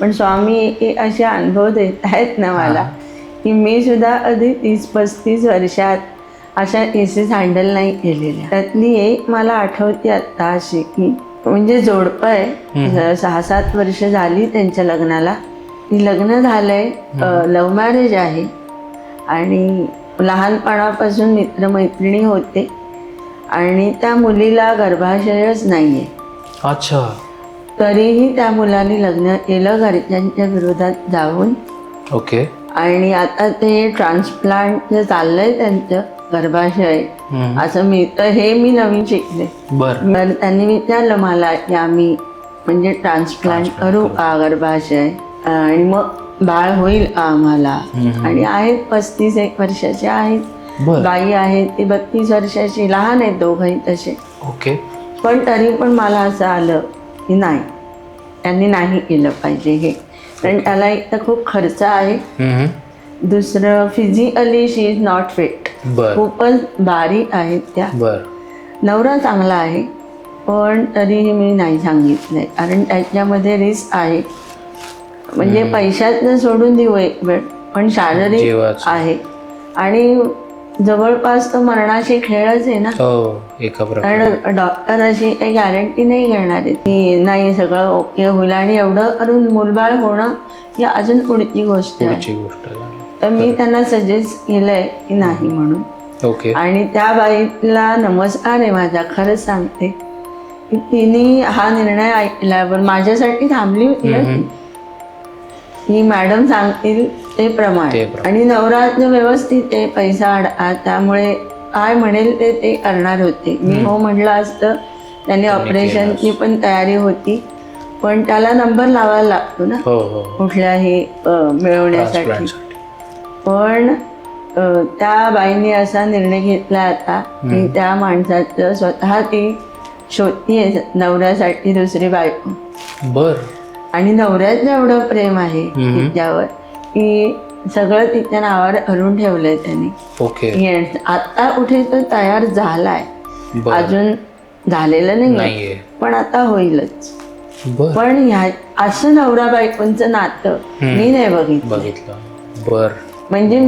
पण स्वामी हे असे अनुभव देत आहेत ना मला की मी सुद्धा आधी तीस पस्तीस वर्षात अशा केसेस हँडल नाही केलेल्या. त्यातली एक मला आठवते आत्ता अशी की म्हणजे जोडपं आहे सहा सात वर्ष झाली त्यांच्या लग्नाला. ती लग्न झालंय लव्ह मॅरेज आहे. आणि लहानपणापासून मित्रमैत्रिणी होते. आणि त्या मुलीला गर्भाशयच नाही आहे अच्छा. तरीही त्या मुलाने लग्न केलं घरच्यांच्या विरोधात जाऊन. ओके. आणि आता ते ट्रान्सप्लांट जे चाललंय त्यांचं गर्भाशय. असं मी तर हे मी नवीन शिकले. बर. तर त्यांनी विचारलं मला की आम्ही म्हणजे ट्रान्सप्लांट करू का गर्भाशय? आणि मग बाळ होईल का आम्हाला आणि आहेत पस्तीस एक वर्षाचे आहेत. बाई आहेत ती बत्तीस वर्षाची लहान आहेत दोघंही तसे. ओके. पण तरी पण मला असं आलं की नाही. त्यांनी नाही केलं पाहिजे हे. कारण त्याला एक तर खूप खर्च आहे. दुसरं physically she is not fit बर. खूपच बारीक आहेत त्या. बर. नवरा चांगला आहे पण तरीही मी नाही सांगितलंय. कारण त्याच्यामध्ये रिस्क आहे. म्हणजे पैशातनं सोडून देऊ एक वेळ पण शारीरिक. आहे. आणि जवळपास तो मरणाशी खेळच आहे ना. हो एका प्रकारे. कारण डॉक्टर अशी काही गॅरंटी नाही घेणार आहे. की नाही सगळं ओके होईल. आणि एवढं करून मुलबाळ होणं ही अजून पुढची गोष्ट आहे. पुढची गोष्ट झाली. तर मी त्यांना सजेस्ट केलंय की नाही म्हणून. ओके आणि त्या बाईला नमस्कार आहे माझा खरंच सांगते. की तिने हा निर्णय ऐकला पण माझ्यासाठी थांबली होती हं. की मॅडम सांगतील ते प्रमाण. ते प्रमाण. आणि नवरात्र व्यवस्थित ते पैसा अडा त्यामुळे काय म्हणेल ते ते करणार होते. मी हो म्हटलं असतं. त्यांनी ऑपरेशनची पण तयारी होती. पण त्याला नंबर लावायला लागतो ना. हो हो कुठल्याही अ, मिळवण्यासाठी. पण अ, त्या बाईने असा निर्णय घेतला आता की त्या माणसाचं स्वतः ती शोधतीये नवऱ्यासाठी दुसरी बायको. बर. आणि नवऱ्याचं एवढं प्रेम आहे तिच्यावर. की सगळं तिच्या नावावर करून ठेवलंय त्यांनी. ओके. Yes. आता कुठे तो तयार झालाय? अजून झालेलं नाही नाहीये. पण आता होईलच. बर. पण ह्या असं नवरा बायकोंचं नातं मी नाही बघितलं. बघितलं. बर. म्हणजे मी